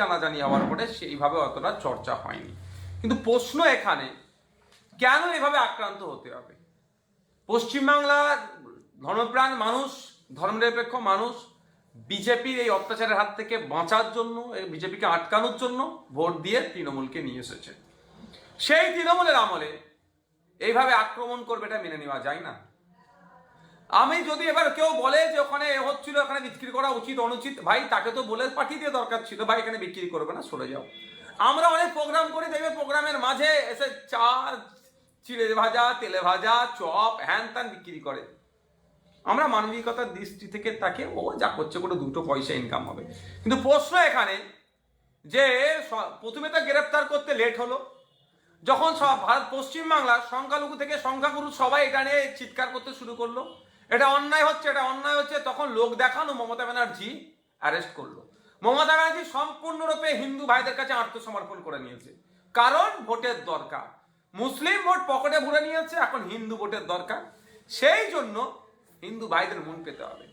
জানাজানি হওয়ার পরে সেইভাবে অতটা চর্চা হয়নি। কিন্তু প্রশ্ন এখানে, কেন এভাবে আক্রান্ত হতে হবে? পশ্চিমবাংলার ধর্মপ্রাণ মানুষ, ধর্মনিরপেক্ষ মানুষ, বিজেপির এই অত্যাচারের হাত থেকে বাঁচার জন্য, বিজেপিকে আটকানোর জন্য ভোট দিয়ে তৃণমূলকে নিয়ে এসেছে। সেই তৃণমূলের আমলে এইভাবে আক্রমণ করবে এটা মেনে নেওয়া যায় না। আমি যদি এবার কেউ বলে যে ওখানে এ হচ্ছিল ওখানে বিক্রি করা উচিত, অনুচিত, ভাই, তাকে তো বলে পাঠিয়ে দিয়ে দরকার ছিল, ভাই, এখানে বিক্রি করবে না, সরে যাও। আমরা অনেক প্রোগ্রাম করি, দেখবে প্রোগ্রামের মাঝে এসে চা, চিড়ে ভাজা, তেলে ভাজা, চপ, হ্যান ত্যান বিক্রি করে। আমরা মানবিকতার দৃষ্টি থেকে তাকে, ও যা করছে কোনো দুটো পয়সা ইনকাম হবে। কিন্তু প্রশ্ন এখানে, যে প্রথমে তো গ্রেপ্তার করতে লেট হলো। যখন সব ভারত, পশ্চিমবাংলার সংখ্যালঘু থেকে সংখ্যাগুরু সবাই এটা নিয়ে চিৎকার করতে শুরু করল। এটা অন্যায় হচ্ছে, এটা অন্যায় হচ্ছে। তখন লোক দেখানো মমতা ব্যানার্জি অ্যারেস্ট করল। মমতা ব্যানার্জি সম্পূর্ণরূপে হিন্দু ভাইদের কাছে আত্মসমর্পণ করে নিয়েছে। কারণ ভোটের দরকার। মুসলিম ভোট পকেটে ভরে নিয়েছে, এখন হিন্দু ভোটের দরকার। সেই জন্য হিন্দু ভাইদের মন পেতে হবে।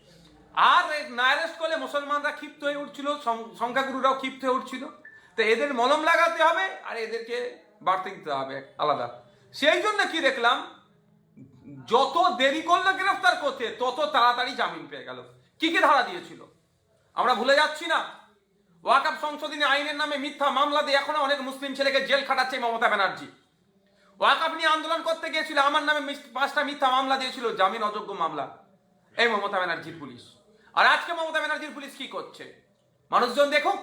আর না অ্যারেস্ট করলে মুসলমানরা ক্ষিপ্ত হয়ে উঠছিল সংখ্যাগুরুরাও ক্ষিপ্ত হয়ে উঠছিল। তো এদের মলম লাগাতে হবে, আর এদেরকে বাড়তে দিতে হবে আলাদা। সেই জন্য কি দেখলাম যত দেরি করল গ্রেফতার করতে, তত তাড়াতাড়ি জামিন পেয়ে গেল। কি কি ধারা দিয়েছিল? আমরা ভুলে যাচ্ছি না। ওয়াকাপ সংশোধনী আইনের নামে মিথ্যা মামলা দিয়ে এখনও অনেক মুসলিম ছেলেকে জেল খাটাচ্ছে মমতা ব্যানার্জি। ওয়াকাপ নিয়ে আন্দোলন করতে গিয়েছিল, আমার নামে পাঁচটা মিথ্যা মামলা দিয়েছিল, জামিন অযোগ্য মামলা। এই মমতা ব্যানার্জির পুলিশ। আর আজকে মমতা ব্যানার্জির পুলিশ কি করছে? মানুষজন দেখুক,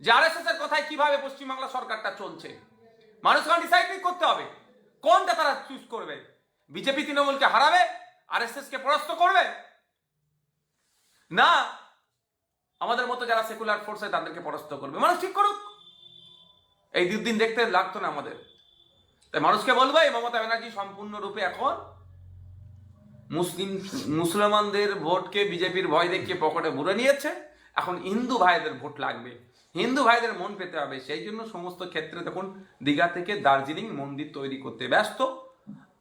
যে আরএসএস এর কথায় কীভাবে পশ্চিমবাংলা সরকারটা চলছে। মানুষকে ডিসাইড করতে হবে, কোনটা তারা চুজ করবে? বিজেপি তৃণমূলকে হারাবে আরএসএস কে পরাস্ত করবে? না, আমাদের মতো যারা সেকুলার ফোর্সে তাদেরকে পরাস্ত করবে। মানুষ ঠিক করুক। এই দুদিন দেখতে লাগতো না আমাদের। তাই মানুষকে বলব, এই মমতা ব্যানার্জি সম্পূর্ণরূপে এখন মুসলিম, মুসলমানদের ভোটকে বিজেপির ভয় দেখিয়ে পকেটে ভরে নিয়েছে। এখন হিন্দু ভাইদের ভোট লাগবে। হিন্দু ভাইদের মন পেতে হবে। সেই জন্য সমস্ত ক্ষেত্রে দেখুন, দীঘা থেকে দার্জিলিং মন্দির তৈরি করতে ব্যস্ত।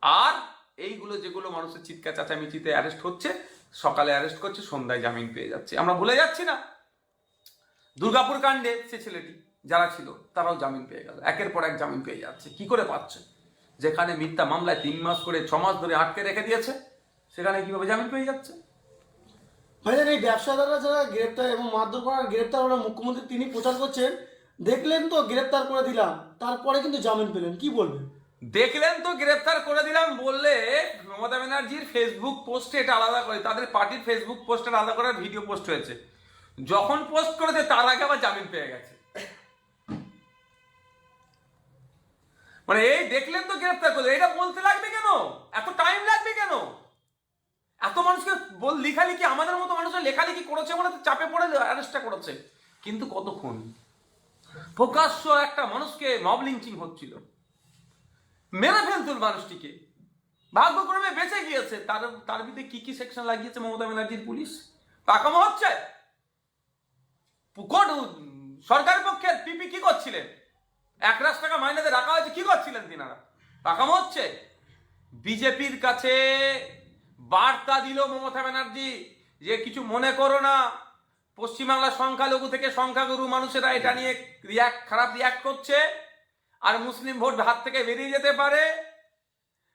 আর এইগুলো যেগুলো মানুষের চিৎকার, চাচামিচিতে অ্যারেস্ট হচ্ছে, সকালে অ্যারেস্ট করছে, সন্ধ্যায় জামিন পেয়ে যাচ্ছে। আমরা ভুলে যাচ্ছি না। দুর্গাপুর কাণ্ডে সে ছেলেটি, যারা ছিল, তারাও জামিন পেয়ে গেল। একের পর এক জামিন পেয়ে যাচ্ছে। কি করে পাচ্ছে? যেখানে মিথ্যা মামলায় তিন মাস করে, ছ মাস ধরে আটকে রেখে দিয়েছে, সেখানে কীভাবে জামিন পেয়ে যাচ্ছে? ভাইজান এই ব্যবসাদাররা যারা গ্রেপ্তার এবং মারধর করার গ্রেপ্তার হলো মুখ্যমন্ত্রী, তিনি প্রচার করছেন, দেখলেন তো গ্রেপ্তার করে দিলাম, তারপরে কিন্তু জামিন পেলেন। কি বলবেন? দেখলেন তো গ্রেফতার করে দিলাম বললে মমতা ব্যানার্জির ফেসবুক পোস্টে এটা আলাদা করে, তাদের পার্টির ফেসবুক পোস্টে আলাদা করে ভিডিও পোস্ট হয়েছে। যখন পোস্ট করেছে, তার আগে আবার জামিন পেয়ে গেছে। মানে এই দেখলেন তো গ্রেফতার করলে এটা বলতে লাগবে কেন? এত টাইম লাগবে কেন? এত মানুষকে বল লেখালেখি, আমাদের মতো মানুষের লেখালেখি করেছে মানে চাপে পড়ে অ্যারেস্টটা করেছে। কিন্তু কতক্ষণ? প্রকাশ্য একটা মানুষকে মব লিঞ্চিং হচ্ছিল। মেরে ফেলতুল মানুষটিকে। ভাগ্যক্রমে বেঁচে গিয়েছে। তার তার বিরুদ্ধে কি কি সেকশন লাগিয়েছে মমতা ব্যানার্জির পুলিশ? পাকামো হচ্ছে? কোর্ট সরকারের পক্ষে পিপি কি করছিলেন? এক লাখ টাকা মাইনেতে রাখা হয়েছে, কি করছিলেন তিনারা? পাকামো হচ্ছে? বিজেপির কাছে বার্তা দিল মমতা ব্যানার্জি যে কিছু মনে করো না। পশ্চিমবাংলার সংখ্যালঘু থেকে সংখ্যাগুরু মানুষেরা এটা নিয়ে রিয়াক্ট খারাপ রিয়াক্ট করছে। আর মুসলিম ভোট হাত থেকে বেরিয়ে যেতে পারে।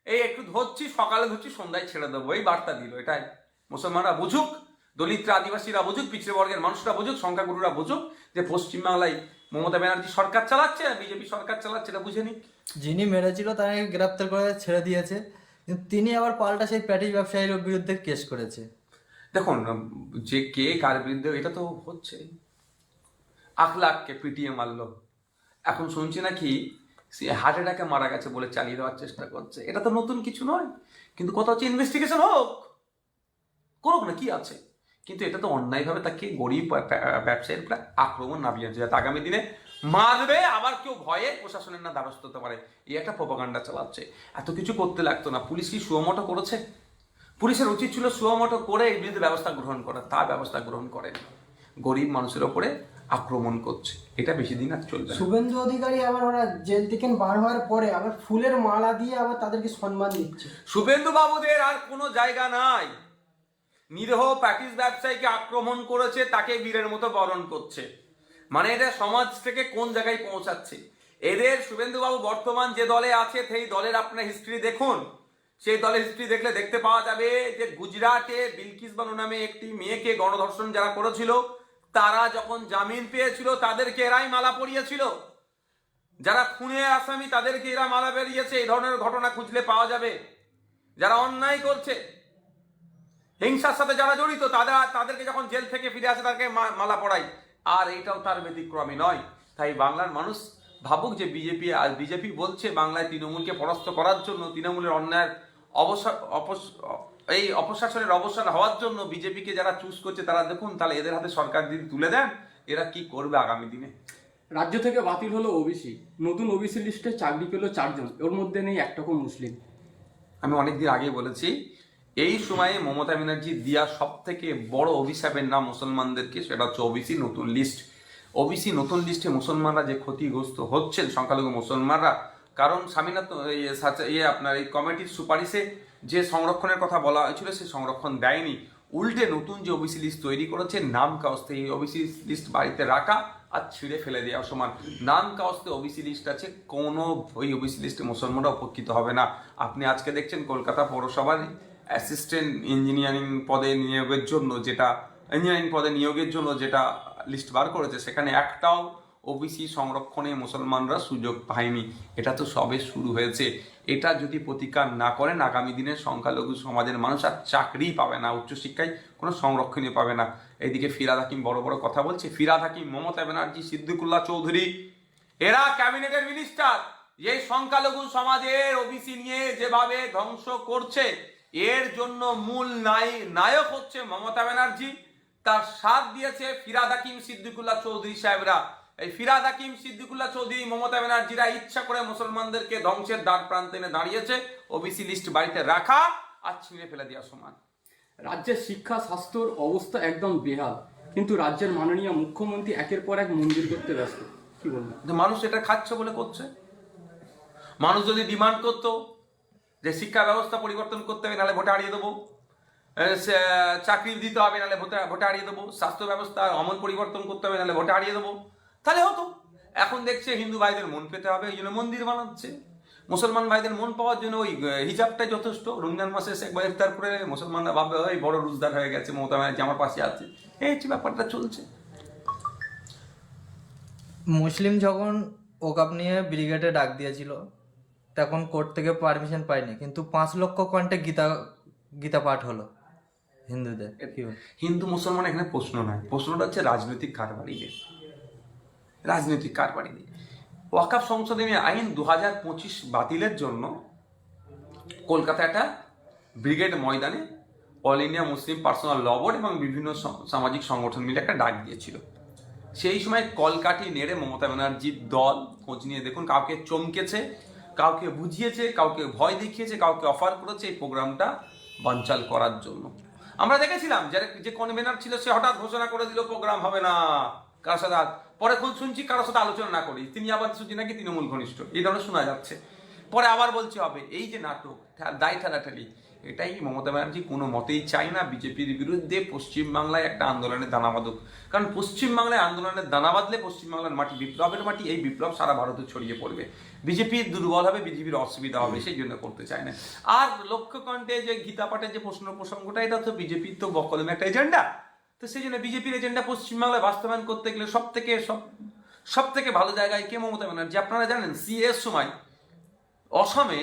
এই একটু ধরছি সকালে ধরছি সন্ধ্যায় ছেড়ে দেবো। এই বার্তা দিল এটাই। মুসলমানরা বুঝুক দলিতরা আদিবাসীরা বুঝুক পিছিয়ে বর্গের মানুষরা বুঝুক সংখ্যাগুরুরা বুঝুক যে পশ্চিমবাংলায় মমতা ব্যানার্জি সরকার চালাচ্ছে বিজেপি সরকার চালাচ্ছে এটা বুঝে নিক। যিনি মেরেছিল তাকে গ্রেপ্তার করে ছেড়ে দিয়েছে। তিনি আবার পাল্টা সেই প্যাটিস ব্যবসায়ীর বিরুদ্ধে কেস করেছে। দেখুন যে কে কার বিরুদ্ধে এটা তো হচ্ছে আখলাখকে পিটিয়ে মারলো। এখন শুনছি নাকি সে হার্ট অ্যাটাকে মারা গেছে বলে চালিয়ে দেওয়ার চেষ্টা করছে। এটা তো নতুন কিছু নয়। কিন্তু কথা হচ্ছে ইনভেস্টিগেশন হোক, করুক না, কি আছে? কিন্তু এটা তো অন্যায়ভাবে তাকে গরিব ব্যা- ব্যা- ব্যবসায়ীর প্রায় আক্রমণ নামিয়ে আনছে যাতে আগামী দিনে মারবে, আবার কেউ ভয়ে প্রশাসনের না দ্বারস্থ হতে পারে। এই একটা প্রপাগান্ডা চালাচ্ছে। এত কিছু করতে লাগতো না। পুলিশ কি সুমোটো করেছে? পুলিশের উচিত ছিল সুমোটো করে এর বিরুদ্ধে ব্যবস্থা গ্রহণ করা। তার ব্যবস্থা গ্রহণ করেন। গরিব মানুষের ওপরে আক্রমণ করছে। এটা বেশি দিন আর চলবে শুভেন্দু অধিকারী আবার ওরা জেল থেকে বার হওয়ার পরে আবার ফুলের মালা দিয়ে আবার তাদেরকে সম্মান দিচ্ছে। শুভেন্দু বাবুদের আর কোনো জায়গা নাই। নিরহ প্যাটিস ব্যবসায়ীকে আক্রমণ করেছে তাকে বীরের মতো বরণ করছে। মানে এটা সমাজ থেকে কোন জায়গায় পৌঁছাচ্ছে? এদের শুভেন্দুবাবু বর্তমান যে দলে আছে সেই দলের আপনার হিস্ট্রি দেখুন। সেই দলের হিস্ট্রি দেখলে দেখতে পাওয়া যাবে যে গুজরাটে বিলকিস বানু নামে একটি মেয়েকে গণধর্ষণ যারা করেছিল তারা যখন জামিন পেয়েছিল, তাদেরকে এরাই মালা পরিয়েছিল। যারা খুনে আসামি, তাদেরকে এরা মালা বেরিয়েছে। এই ধরনের ঘটনা খুঁজলে পাওয়া যাবে। যারা অন্যায় করছে, হিংসার সাথে যারা জড়িত তারা তাদেরকে যখন জেল থেকে ফিরে আসে, তাদেরকে মালা পড়াই আর এটাও তার ব্যতিক্রমী নয়। তাই বাংলার মানুষ ভাবুক যে বিজেপি আর বিজেপি বলছে, বাংলায় তৃণমূলকে পরাস্ত করার জন্য তৃণমূলের অন্যায়ের অবসর এই অপশাসনের অবসান হওয়ার জন্য বিজেপিকে যারা চুজ করছে তারা দেখুন তাহলে এদের হাতে সরকার যদি তুলে দেন এরা কি করবে আগামী দিনে? রাজ্য থেকে বাতিল হলো ওবিসি নতুন ওবিসি লিস্টে চাকরি পেল চারজন ওর মধ্যে নেই একটাকও মুসলিম। আমি অনেকদিন আগে বলেছি এই সময়ে মমতা ব্যানার্জি দিয়া সব থেকে বড় অভিশাপের নাম মুসলমানদেরকে সেটা হচ্ছে ওবিসি নতুন লিস্ট ওবিসি নতুন লিস্টে মুসলমানরা যে ক্ষতিগ্রস্ত হচ্ছেন সংখ্যালঘু মুসলমানরা কারণ স্বামীনাথ ইয়ে ইয়ে আপনার এই কমিটির সুপারিশে যে সংরক্ষণের কথা বলা হয়েছিল, সে সংরক্ষণ দেয়নি। উল্টে নতুন যে ওবিসি লিস্ট তৈরি করেছে নাম কাউস্তে এই ওবিসি লিস্ট বাড়িতে রাখা আর ছিঁড়ে ফেলে দেওয়া সমান। নাম কাউস্তে ওবিসি লিস্ট আছে, কোনো ওই ওবিসি লিস্টে মুসলমানরা উপকৃত হবে না। আপনি আজকে দেখছেন কলকাতা পৌরসভার অ্যাসিস্ট্যান্ট ইঞ্জিনিয়ারিং পদে নিয়োগের জন্য যেটা ইঞ্জিনিয়ারিং পদে নিয়োগের জন্য যেটা লিস্ট বার করেছে, সেখানে একটাও ওবিসি সংরক্ষণে মুসলমানরা সুযোগ পায়নি। এটা তো সবে শুরু হয়েছে। এটা যদি প্রতিকার না করেন, আগামী দিনে সংখ্যালঘু সমাজের মানুষ আর চাকরিই পাবে না, উচ্চশিক্ষায় কোনো সংরক্ষণই পাবে না। এইদিকে ফিরাদ হাকিম বড় বড় কথা বলছে। ফিরাদ হাকিম, মমতা ব্যানার্জি, সিদ্দিকুল্লাহ চৌধুরী, এরা ক্যাবিনেটের মিনিস্টার। এই সংখ্যালঘু সমাজের ওবিসি নিয়ে যেভাবে ধ্বংস করছে, এর জন্য মূল নায়ক হচ্ছে মমতা ব্যানার্জি। তার সাথ দিয়েছে ফিরাদ হাকিম, সিদ্দিকুল্লাহ চৌধুরী সাহেবরা। এই ফিরাদ হাকিম সিদ্দিকুল্লাহ চৌধুরী মমতা ব্যানার্জিরা ইচ্ছা করে মুসলমানদেরকে ধ্বংসের দ্বার প্রান্তে এনে দাঁড়িয়েছে। ওবিসি লিস্ট বাড়িতে রাখা আর ছিঁড়ে ফেলে দেওয়া সমান। রাজ্যের শিক্ষা স্বাস্থ্যর অবস্থা একদম বেহাল। কিন্তু রাজ্যের মাননীয় মুখ্যমন্ত্রী একের পর এক মন্দির করতে ব্যস্ত। কি বলব? মানুষ এটা খাচ্ছে বলে করছে। মানুষ যদি ডিমান্ড করতো যে শিক্ষা ব্যবস্থা পরিবর্তন করতে হবে নাহলে ভোটে হারিয়ে দেবো। চাকরি দিতে হবে নাহলে ভোটে ভোটে হারিয়ে দেবো। স্বাস্থ্য ব্যবস্থা অমন পরিবর্তন করতে হবে নাহলে ভোটে হারিয়ে দেবো। তাহলে হতো। এখন দেখছে হিন্দু ভাইদের মন পেতে হবে এই জন্য মন্দির বানাচ্ছে। মুসলমান ভাইদের মন পাওয়ার জন্য ওই হিজাবটাই যথেষ্ট। রমজান মাসে এসে একবার ইফতার করে মুসলমানরা ভাববে ওই বড় রোজদার হয়ে গেছে মমতা ব্যানার্জি আমার পাশে আছে। এই হচ্ছে ব্যাপারটা চলছে। মুসলিম যখন ওকাপ নিয়ে ব্রিগেডে ডাক দিয়েছিল তখন কোর্ট থেকে পারমিশন পাইনি কিন্তু পাঁচ লক্ষ কন্টে গীতা গীতা পাঠ হলো হিন্দুদের। হিন্দু মুসলমান এখানে প্রশ্ন নয়। প্রশ্নটা হচ্ছে রাজনৈতিক কারবারিদের। রাজনৈতিক কারবারিদের ওয়াকাফ সংশোধনী আইন দু হাজার পঁচিশ বাতিলের জন্য কলকাতা একটা ব্রিগেড ময়দানে All India Muslim Personal Law Board এবং বিভিন্ন সামাজিক সংগঠন মিলে একটা ডাক দিয়েছিল। সেই সময় কলকাঠি নেড়ে মমতা ব্যানার্জির দল খোঁজ নিয়ে দেখুন কাউকে চমকেছে, কাউকে বুঝিয়েছে, কাউকে ভয় দেখিয়েছে, কাউকে অফার করেছে এই প্রোগ্রামটা বানচাল করার জন্য। আমরা দেখেছিলাম যে কনভেনার ছিল সে হঠাৎ ঘোষণা করে দিল, প্রোগ্রাম হবে না। কারোর সাথে পরে শুনছি কারোর সাথে আলোচনা না করি। তিনি আবার শুনছি নাকি তৃণমূল ঘনিষ্ঠ। এই ধরনের শোনা যাচ্ছে। পরে আবার বলছে হবে। এই যে নাটক দায় ঠেলাঠেলি, এটাই মমতা ব্যানার্জি কোনো মতেই চায় না। বিজেপির বিরুদ্ধে পশ্চিমবাংলায় একটা আন্দোলনের দানা বাঁধুক। কারণ পশ্চিমবাংলায় আন্দোলনের দানা বাঁধলে পশ্চিমবাংলার মাটি বিপ্লবের মাটি, এই বিপ্লব সারা ভারতে ছড়িয়ে পড়বে। বিজেপির দুর্বল হবে, বিজেপির অসুবিধা হবে, সেই জন্য করতে চায় না। আর লক্ষ্যকণ্ঠে যে গীতা পাঠের যে প্রশ্ন প্রসঙ্গটা এটা তো বিজেপির তো বকলমে একটা এজেন্ডা। তো সেই জন্য বিজেপির এজেন্ডা পশ্চিমবাংলায় বাস্তবায়ন করতে গেলে সব থেকে সব সব থেকে ভালো জায়গায় কে মমতা ব্যানার্জি? আপনারা জানেন সিএস সময় অসমে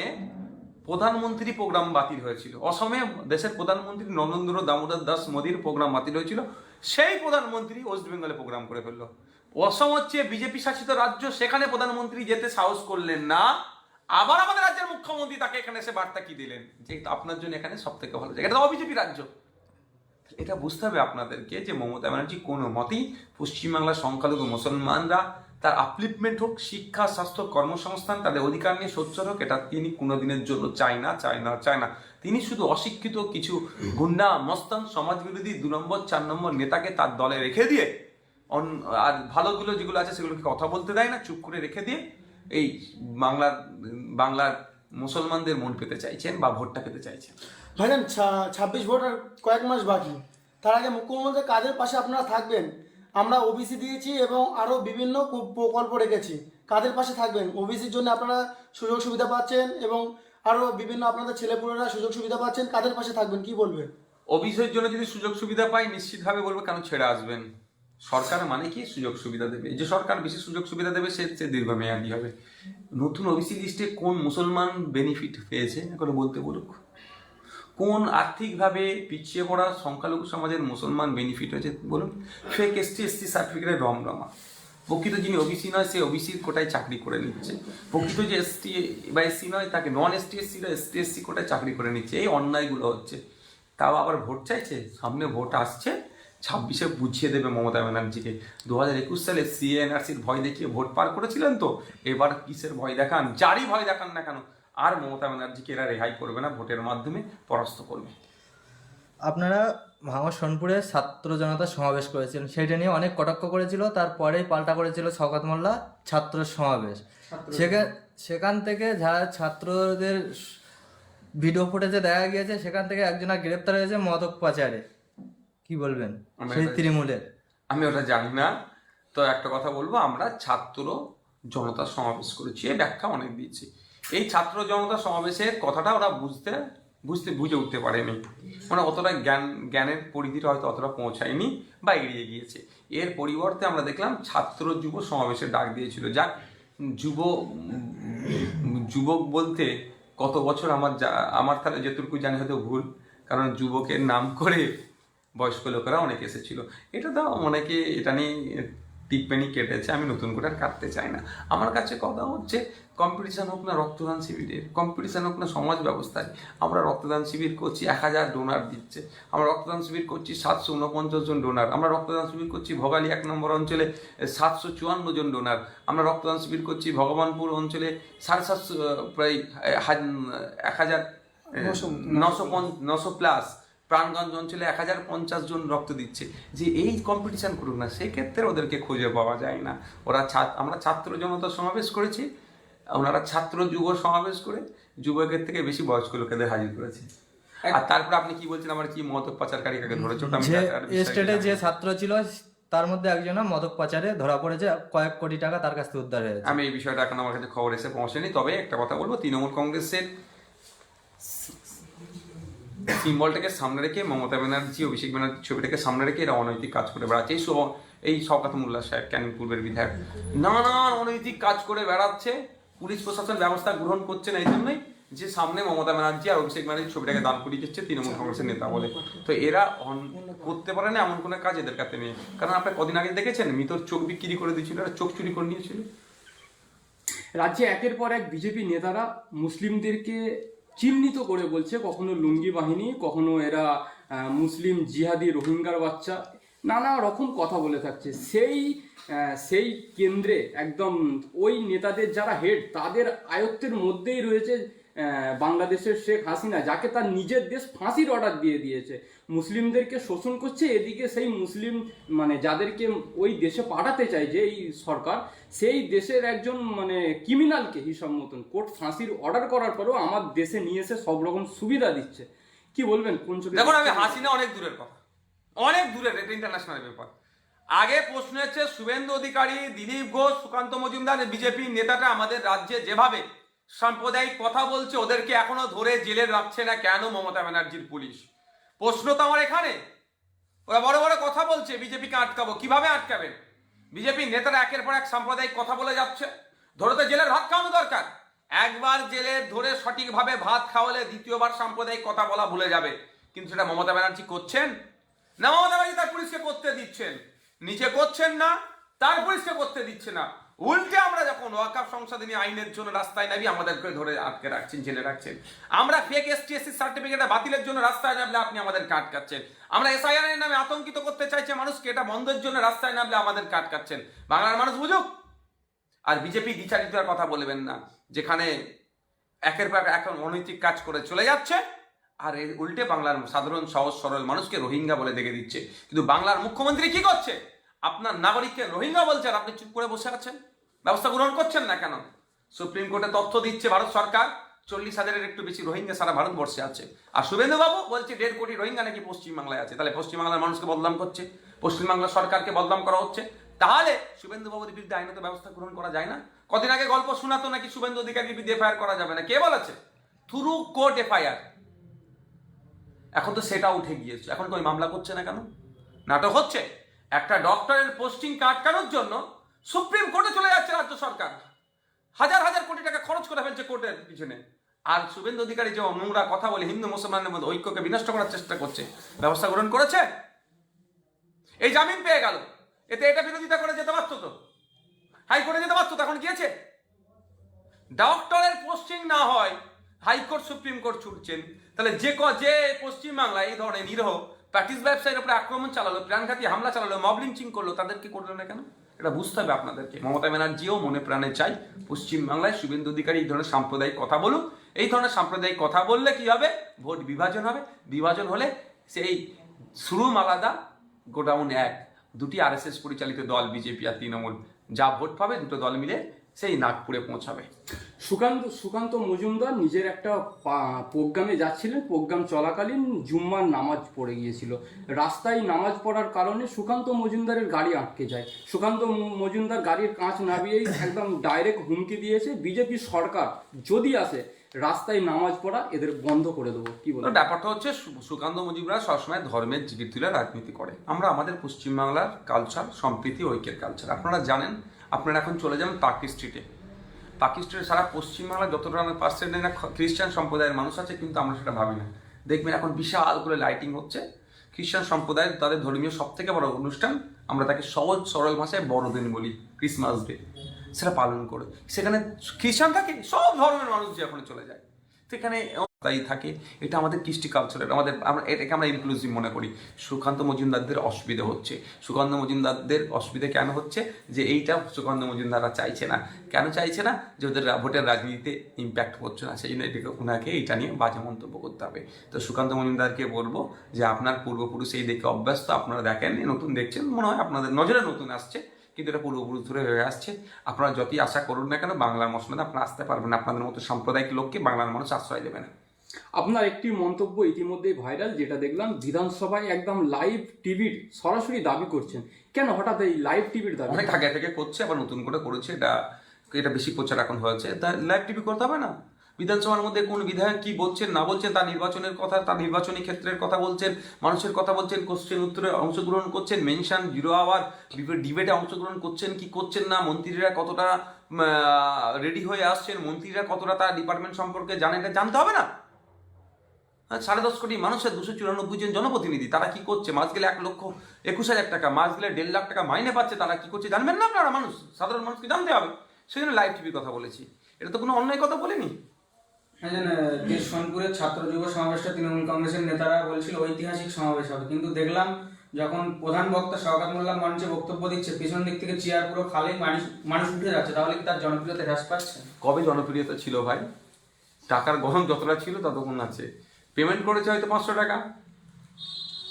প্রধানমন্ত্রী প্রোগ্রাম বাতিল হয়েছিল। অসমে দেশের প্রধানমন্ত্রী নরেন্দ্র দামোদর দাস মোদীর প্রোগ্রাম বাতিল হয়েছিল। সেই প্রধানমন্ত্রী ওয়েস্ট বেঙ্গলে প্রোগ্রাম করে ফেলল। অসম হচ্ছে বিজেপি শাসিত রাজ্য, সেখানে প্রধানমন্ত্রী যেতে সাহস করলেন না। আবার আমাদের রাজ্যের মুখ্যমন্ত্রী তাকে এখানে এসে বার্তা কি দিলেন? যে আপনার জন্য এখানে সব থেকে ভালো জায়গা। এটা তো বিজেপি রাজ্য। এটা বুঝতে হবে আপনাদেরকে যে মমতা ব্যানার্জি কোনো মতেই পশ্চিমবাংলার সংখ্যালঘু মুসলমানরা তার আপলিপমেন্ট হোক, শিক্ষা, স্বাস্থ্য, কর্মসংস্থান, তাদের অধিকার নিয়ে সোচ্চার হোক, এটা তিনি কোনোদিনের জন্য চায় না চায় না চায় না। তিনি শুধু অশিক্ষিত কিছু গুন্ডা, মস্তান সমাজ বিরোধী দু নম্বর, চার নম্বর নেতাকে তার দলে রেখে দিয়ে আর ভালোগুলো যেগুলো আছে সেগুলোকে কথা বলতে দেয় না, চুপ করে রেখে দিয়ে এই বাংলার বাংলার মুসলমানদের মন পেতে চাইছেন বা ভোটটা পেতে চাইছেন। ভাইজান ছাব্বিশ ভোট আর কয়েক মাস বাকি। তার আগে মুখ্যমন্ত্রী কাদের পাশে আপনারা থাকবেন। আমরা ওবিসি দিয়েছি এবং আরও বিভিন্ন প্রকল্প রেখেছি। কাদের পাশে থাকবেন? ওবিসির জন্য আপনারা সুযোগ সুবিধা পাচ্ছেন এবং আরও বিভিন্ন আপনাদের ছেলেপুলেরা সুযোগ সুবিধা পাচ্ছেন। কাদের পাশে থাকবেন, কি বলবেন? অফিসের জন্য যদি সুযোগ সুবিধা পাই, নিশ্চিতভাবে বলব কেন ছেড়ে আসবেন? সরকার মানে কি? সুযোগ সুবিধা দেবে। যে সরকার বেশি সুযোগ সুবিধা দেবে, সে সে দীর্ঘমেয়াদী হবে। নতুন ওবিসি লিস্টে কোন মুসলমান বেনিফিট পেয়েছে? এখন বলতে বলুক। কোন আর্থিকভাবে পিছিয়ে পড়া সংখ্যালঘু সমাজের মুসলমান বেনিফিট হয়েছে বলুন? ফেক এসটি এসটি সার্টিফিকেটের রমরমা প্রকৃত যিনি ওবিসি নয়, সে ওবিসির কোটায় চাকরি করে নিচ্ছে। প্রকৃত যে এসটি বা এসসি নয়, তাকে নন এসটি এসসি বা এসটি এসসি কোটায় চাকরি করে নিচ্ছে। এই অন্যায়গুলো হচ্ছে। তাও আবার ভোট চাইছে? সামনে ভোট আসছে। ছাব্বিশে বুঝিয়ে দেবে মমতা ব্যানার্জিকে। দু হাজার একুশ সালে সিএনআরসির ভয় দেখিয়ে ভোট পার করেছিলেন তো? এবার কিসের ভয় দেখান? যারই ভয় দেখান না কেন আর মমতা ব্যানার্জিকে এরা রেহাই করবে না ভোটের মাধ্যমে পরাস্ত করবে। আপনারা ভাঙর সোনপুরে ছাত্র জনতা সমাবেশ করেছিলেন। সেটা নিয়ে অনেক কটাক্ষ করেছিল তারপরেই পাল্টা করেছিল শওকত মোল্লা ছাত্র সমাবেশ। সেখান সেখান থেকে যারা ছাত্রদের ভিডিও ফুটেজে দেখা গিয়েছে সেখান থেকে একজনা গ্রেপ্তার হয়েছে মদক পাচারে। কি বলবেন? সেই তৃণমূলের। আমি ওটা জানি না। তো একটা কথা বলব আমরা ছাত্র জনতা সমাবেশ করেছি এই ব্যাখ্যা অনেক দিয়েছি। এই ছাত্র জনতা সমাবেশের কথাটা ওরা বুঝতে বুঝতে, বুঝে উঠতে পারেনি। মানে অতটা জ্ঞান, জ্ঞানের পরিধিটা হয়তো অতটা পৌঁছায়নি বা এড়িয়ে গিয়েছে। এর পরিবর্তে আমরা দেখলাম ছাত্র যুব সমাবেশের ডাক দিয়েছিল। যাক, যুব, যুবক বলতে কত বছর আমার যা- আমার তাহলে যেটুকু জানি হয়তো ভুল, কারণ যুবকের নাম করে বয়স্ক লোকেরা অনেকে এসেছিল। এটা তো অনেকে এটা নিয়ে টিপ্পনি কেটেছে আমি নতুন করে আর কাটতে চাই না। আমার কাছে কথা হচ্ছে কম্পিটিশান হোক না রক্তদান শিবিরের কম্পিটিশান হোক না সমাজ ব্যবস্থায় আমরা রক্তদান শিবির করছি এক হাজার ডোনার দিচ্ছে। আমরা রক্তদান শিবির করছি সাতশো উনপঞ্চাশ জন ডোনার আমরা রক্তদান শিবির করছি ভোগালী এক নম্বর অঞ্চলে সাতশো চুয়ান্ন জন ডোনার আমরা রক্তদান শিবির করছি ভগবানপুর অঞ্চলে সাড়ে সাতশো প্রায় এক হাজার নশো নশো প্লাস প্রাণগঞ্জ অঞ্চলে এক হাজার পঞ্চাশ জন রক্ত দিচ্ছে। যে এই কম্পিটিশন করুক না সেক্ষেত্রে ওদেরকে খুঁজে পাওয়া যায় না। ওরা আমরা ছাত্র জনতা সমাবেশ করেছি ওনারা ছাত্র যুব সমাবেশ করে যুবকের থেকে বেশি বয়স্ক লোকেদের হাজির করেছে। আর তারপরে আপনি কি বলছেন আমার কি মত পাচারকারী কাকে ধরেছে? ওটা স্টেটে যে ছাত্র ছিল তার মধ্যে একজনা মদক পাচারে ধরা পড়েছে কয়েক কোটি টাকা তার কাছ থেকে উদ্ধার হয়েছে। আমি এই বিষয়টা এখন আমার কাছে খবর এসে পৌঁছেনি তবে একটা কথা বলব তৃণমূল কংগ্রেসের সিম্বলটাকে সামনে রেখে মমতা ব্যানার্জি, অভিষেক ব্যানার্জি ছবিটাকে সামনে রেখে এরা অনৈতিক কাজ করে বেড়াচ্ছে। এই এই শওকাত মোল্লা সাহেব ক্যানিং পূর্বের বিধায়ক? নানান অনৈতিক কাজ করে বেড়াচ্ছে। পুলিশ প্রশাসন ব্যবস্থা গ্রহণ করছে না, এই জন্যই যে সামনে মমতা ব্যানার্জি আর অভিষেক ব্যানার্জি ছবিটাকে দান করিয়ে দিচ্ছে, তৃণমূল কংগ্রেসের নেতা বলে। তো এরা করতে পারে না এমন কোনো কাজ এদের কাছে নেই। কারণ আপনি কদিন আগে দেখেছেন, মিতর চোখ বিক্রি করে দিয়েছিল এরা চোখ চুরি করে নিয়েছিল। রাজ্যে একের পর এক বিজেপি নেতারা মুসলিমদেরকে চিহ্নিত করে বলছে কখনো লুঙ্গি বাহিনী, কখনো এরা মুসলিম জিহাদি রোহিঙ্গার বাচ্চা। নানা রকম কথা বলে থাকছে। সেই সেই কেন্দ্রে একদম ওই নেতাদের যারা হেড তাদের আয়ত্তের মধ্যেই রয়েছে বাংলাদেশের শেখ হাসিনা, যাকে তার নিজের দেশ ফাঁসির অর্ডার দিয়ে দিয়েছে। মুসলিমদেরকে শোষণ করছে এদিকে সেই মুসলিম মানে যাদেরকে ওই দেশে পাঠাতে চায় যে এই সরকার সেই দেশের একজন মানে ক্রিমিনালকে হিসাব মতন কোর্ট ফাঁসির অর্ডার করার পরেও আমার দেশে নিয়ে এসে সব রকম সুবিধা দিচ্ছে। কি বলবেন কোন চোখে দেখুন আমি হাসিনা অনেক দূরের কথা। অনেক দূরের এটা ইন্টারন্যাশনাল ব্যাপার। আগে প্রশ্ন হচ্ছে শুভেন্দু অধিকারী দিলীপ ঘোষ সুকান্ত মজুমদার বিজেপি নেতাটা আমাদের রাজ্যে যেভাবে সাম্প্রদায়িক কথা বলছে ওদেরকে এখনও ধরে জেলে রাখছে না কেন মমতা ব্যানার্জির পুলিশ? প্রশ্ন তো আমার এখানে। ওরা বড় বড় কথা বলছে, বিজেপিকে আটকাবো। কীভাবে আটকাবেন? বিজেপি নেতারা একের পর এক সাম্প্রদায়িক কথা বলে যাচ্ছে। ধরে তো জেলের ভাত খাওয়ানো দরকার। একবার জেলে ধরে সঠিকভাবে ভাত খাওয়ালে দ্বিতীয়বার সাম্প্রদায়িক কথা বলা ভুলে যাবে। কিন্তু সেটা মমতা ব্যানার্জি করছেন? না, মমতা ব্যানার্জি তার পুলিশকে করতে দিচ্ছেন। নিচে করছেন না, তার পুলিশকে করতে দিচ্ছে না। উল্টে আমরা যখন ওয়াকাফ সংশোধনী আইনের জন্য রাস্তায় নামি, আমাদেরকে ধরে আটকে রাখছেন, জেলে রাখছেন। আমরা ফেক এসটি এসসি সার্টিফিকেট বাতিলের জন্য রাস্তায় নামলে আপনি আমাদেরকে আটকাচ্ছেন। আমরা এসআইআর এর নামে আতঙ্কিত করতে চাইছে মানুষকে, এটা বন্ধের জন্য রাস্তায় নামলে আমাদেরকে আটকাচ্ছেন। বাংলার মানুষ বুঝুক। আর বিজেপি দ্বিচারিতার কথা বলবেন না, যেখানে একের পর এক এখন অনৈতিক কাজ করে চলে যাচ্ছে, আর এর উল্টে বাংলার সাধারণ, সহজ, সরল মানুষকে রোহিঙ্গা বলে দেখে দিচ্ছে। কিন্তু বাংলার মুখ্যমন্ত্রী কি করছে? আপনার নাগরিককে রোহিঙ্গা বলছেন, আপনি চুপ করে বসে আছেন? ব্যবস্থা গ্রহণ করছেন না কেন? সুপ্রিম কোর্টে তথ্য দিচ্ছে ভারত সরকার, চল্লিশ হাজারের একটু বেশি রোহিঙ্গা সারা ভারতবর্ষে আছে। আর শুভেন্দুবাবু বলছে দেড় কোটি রোহিঙ্গা নাকি পশ্চিমবাংলায় আছে। তাহলে পশ্চিমবাংলার মানুষকে বদনাম করছে, পশ্চিমবাংলার সরকারকে বদনাম করা হচ্ছে। তাহলে শুভেন্দু বাবুর বিরুদ্ধে আইনত ব্যবস্থা গ্রহণ করা যায় না? কদিন আগে গল্প শোনাতো নাকি শুভেন্দু অধিকারীর বিরুদ্ধে এফআইআর করা যাবে না। কে বলেছে? Through court FIR. এখন তো সেটা উঠে গিয়েছে। এখন কই মামলা করছে না কেন? নাটক হচ্ছে, একটা ডক্টরের পোস্টিং আটকানোর জন্য সুপ্রিম কোর্টে চলে যাচ্ছে রাজ্য সরকার। হাজার হাজার কোটি টাকা খরচ করে ফেলছে কোর্টের পিছনে। আর শুভেন্দু অধিকারী যে নোংরা কথা বলে হিন্দু মুসলমানের মধ্যে ঐক্যকে বিনষ্ট করার চেষ্টা করছে, ব্যবস্থা গ্রহণ করেছে? এই জামিন পেয়ে গেল। এতে এটা বিরোধিতা করে যেতে পারতো তো? হাইকোর্টে যেতে পারতো তো? এখন গিয়েছে? ডক্টরের পোস্টিং না হয়, হাইকোর্ট, সুপ্রিম কোর্ট ছুটছেন। তাহলে যে ক যে পশ্চিমবাংলায় এই ধরনের নিরহ প্র্যাকটিস ব্যবসায়ীর উপরে আক্রমণ চালালো, প্রাণঘাতী হামলা চালালো, মব লিঞ্চিং করল তাদেরকে করল না কেন? এটা বুঝতে হবে আপনাদেরকে। মমতা ব্যানার্জিও মনে প্রাণে চাই, পশ্চিমবাংলায় শুভেন্দু অধিকারী এই ধরনের সাম্প্রদায়িক কথা বলুক। এই ধরনের সাম্প্রদায়িক কথা বললে কি হবে? ভোট বিভাজন হবে। বিভাজন হলে সেই শুরুম আলাদা গোডাউন এক, দুটি আরএসএস পরিচালিত দল, বিজেপি আর তৃণমূল। যা ভোট পাবে, দুটো দল মিলে সেই নাগপুরে পৌঁছাবে। সুকান্ত সুকান্ত মজুমদার নিজের একটা প্রোগ্রামে যাচ্ছিলেন, প্রোগ্রাম চলাকালীন জুম্মার নামাজ পড়ে গিয়েছিল। রাস্তায় নামাজ পড়ার কারণে সুকান্ত মজুমদারের গাড়ি আটকে যায়। সুকান্ত মজুমদার গাড়ির কাঁচ নামিয়েই একদম ডাইরেক্ট হুমকি দিয়েছে বিজেপি সরকার। যদি আসে, রাস্তায় নামাজ পড়া এদের বন্ধ করে দেবো। কি বলব? ব্যাপারটা হচ্ছে সুকান্ত মুজিবরা সবসময় ধর্মের জিগির তুলে রাজনীতি করে। আমরা আমাদের পশ্চিমবাংলার কালচার সম্প্রীতি, ঐক্যের কালচার আপনারা জানেন, আপনারা এখন চলে যান পার্কি স্ট্রিটে পার্কি সারা পশ্চিমবাংলায় যতটা পার্সেন্টেজ না খ্রিস্টান সম্প্রদায়ের মানুষ আছে, কিন্তু আমরা সেটা ভাবি না। দেখবেন এখন বিশাল করে লাইটিং হচ্ছে। খ্রিস্টান সম্প্রদায়ের তাদের ধর্মীয় সব থেকে বড় অনুষ্ঠান, আমরা তাকে সহজ, সরল ভাষায় বড়দিন বলি ক্রিসমাস ডে সেটা পালন করে। সেখানে খ্রিস্টান থাকে, সব ধর্মের মানুষ যে ওখানে চলে যায়। সেখানে তাই থাকে। এটা আমাদের কৃষ্টি কালচারের আমাদের, আমরা এটাকে আমরা ইনক্লুসিভ মনে করি। সুকান্ত মজুমদারদের অসুবিধে হচ্ছে। সুকান্ত মজুমদারদের অসুবিধা কেন হচ্ছে? যে এইটা সুকান্ত মজুমদাররা চাইছে না। কেন চাইছে না? যে ওদের ভোটের রাজনীতিতে ইম্প্যাক্ট করছে না। সেই জন্য এটাকে ওনাকে এইটা নিয়ে বাজে মন্তব্য করতে হবে। তো সুকান্ত মজুমদারকে বলব যে আপনার পূর্বপুরুষ এই দেখে অভ্যস্ত। আপনারা দেখেন নতুন দেখছেন, মনে হয় আপনাদের নজরে নতুন আসছে। কিন্তু এটা পূর্বপুরুষ ধরে হয়ে আসছে। আপনারা যতই আশা করুন না কেন, বাংলার মশলাতে আপনারা আসতে পারবেন আপনাদের মতো সাম্প্রদায়িক লোককে বাংলার মানুষ আশ্রয় দেবে না। আপনার একটি মন্তব্য ইতিমধ্যেই ভাইরাল, যেটা দেখলাম বিধানসভায় একদম লাইভ টিভির সরাসরি দাবি করছেন। কেন হঠাৎ এই লাইভ টিভির দাবি? অনেক আগে থেকে করছে, আবার নতুন করে করেছে, এটা এটা বেশি প্রচার এখন হয়েছে। তা লাইভ টিভি করতে হবে না? বিধানসভার মধ্যে কোন বিধায়ক কি বলছেন, না বলছেন, তার নির্বাচনের কথা, তার নির্বাচনী ক্ষেত্রের কথা বলছেন, মানুষের কথা বলছেন কোশ্চেন উত্তরে অংশগ্রহণ করছেন মেনশন জিরো আওয়ার ডিবেটে অংশগ্রহণ করছেন, কি করছেন না, মন্ত্রীরা কতটা রেডি হয়ে আসছেন, মন্ত্রীরা কতটা তার ডিপার্টমেন্ট সম্পর্কে জানেন এটা জানতে হবে না? সাড়ে দশ কোটি মানুষের দুশো চুরানব্বই জন জনপ্রতিনিধি তারা কি করছে? মাস গেলে এক লক্ষ একুশ হাজার টাকা মাস গেলে দেড় লাখ টাকা মাইনে পাচ্ছে তারা কি করছে জানবেন না আপনারা মানুষ? সাধারণ মানুষকে জানতে হবে? সেই জন্য লাইভ টিভির কথা বলেছি। এটা তো কোনো অন্যায় কথা বলিনি? হ্যাঁ যে সোনপুরের ছাত্র যুব সমাবেশটা তৃণমূল কংগ্রেসের নেতারা বলছিল ঐতিহাসিক সমাবেশ হবে। কিন্তু দেখলাম যখন প্রধান বক্তা শওকাত মোল্লা মঞ্চে বক্তব্য দিচ্ছে পিছন দিক থেকে চেয়ার পুরো খালি মানুষ মানুষ উঠে যাচ্ছে তাহলে কি তার জনপ্রিয়তা হ্রাস পাচ্ছে? কবে জনপ্রিয়তা ছিল ভাই? টাকার গরম যতটা ছিল ততক্ষণ আছে। পেমেন্ট করেছে হয়তো পাঁচশো টাকা।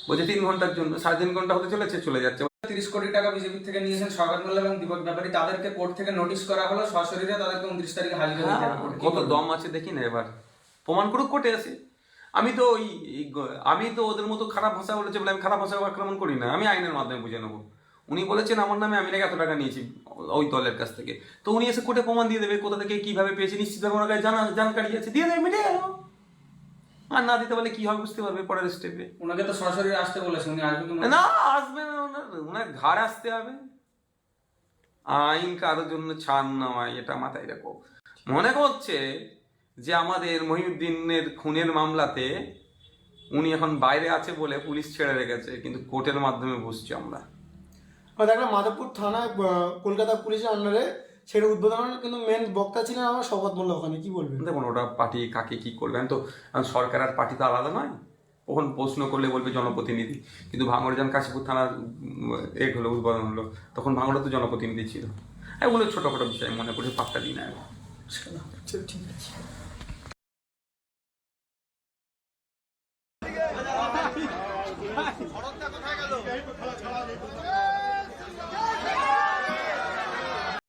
বলছে তিন ঘণ্টার জন্য সাড়ে তিন ঘণ্টা হতে চলেছে চলে যাচ্ছে। তিরিশ কোটি টাকা বিজেপি থেকে নিয়েছেন মোল্লা এবং দীপক ব্যাপারী। তাদেরকে কোর্ট থেকে নোটিশ করা হলো সশরীরে তাদেরকে উনত্রিশ তারিখে হাজিরা। কি কত দম আছে দেখি না এবার। প্রমাণ করুক কোর্টে আসে আমি তো ওই আমি তো ওদের মতো খারাপ ভাষা বলেছে বলে আমি খারাপ ভাষা আক্রমণ করি না। আমি আইনের মাধ্যমে বুঝে নেব। উনি বলেছেন আমার নামে আমি নাকি এত টাকা নিয়েছি ওই দলের কাছ থেকে। তো উনি এসে কোর্টে প্রমাণ দিয়ে দেবে কোথা থেকে কীভাবে পেয়েছে। নিশ্চিত ওনার কাছে জানা জানকারি আছে। দিয়ে দেবে মিটে গেল আর না দিতে পারলে কি হবে বুঝতে পারবে পরের স্টেপে ওনাকে তো সরাসরি আসতে বলেছে উনি আসবে না আসবে না ওনার ওনার ঘাড় আসতে হবে। আইন কারোর জন্য ছাড় নয় এটা মাথায় রাখো। মনে করছে যে আমাদের মহিউদ্দিনের খুনের মামলাতে উনি এখন বাইরে আছে বলে পুলিশ ছেড়ে রেখেছে কিন্তু কোর্টের মাধ্যমে বুঝছি আমরা। আর দেখলাম মাধবপুর থানায় আহ, কলকাতা পুলিশের আন্ডারে সেটা উদ্বোধন কিন্তু মেন বক্তা ছিলেন আমার শপথ মোল্লা ওখানে কি বলবেন? দেখুন ওটা পার্টি কাকে কি করবেন? তো সরকার আর পার্টি তো আলাদা নয়। ওখানে প্রশ্ন করলে বলবে জনপ্রতিনিধি। কিন্তু ভাঙড়ে যখন কাশীপুর থানার এক হলো উদ্বোধন হলো তখন ভাঙড়ে তো জনপ্রতিনিধি ছিল। এগুলো ছোটোখাটো বিষয় মনে করে পাত্তা দিই না। আচ্ছা, ঠিক আছে।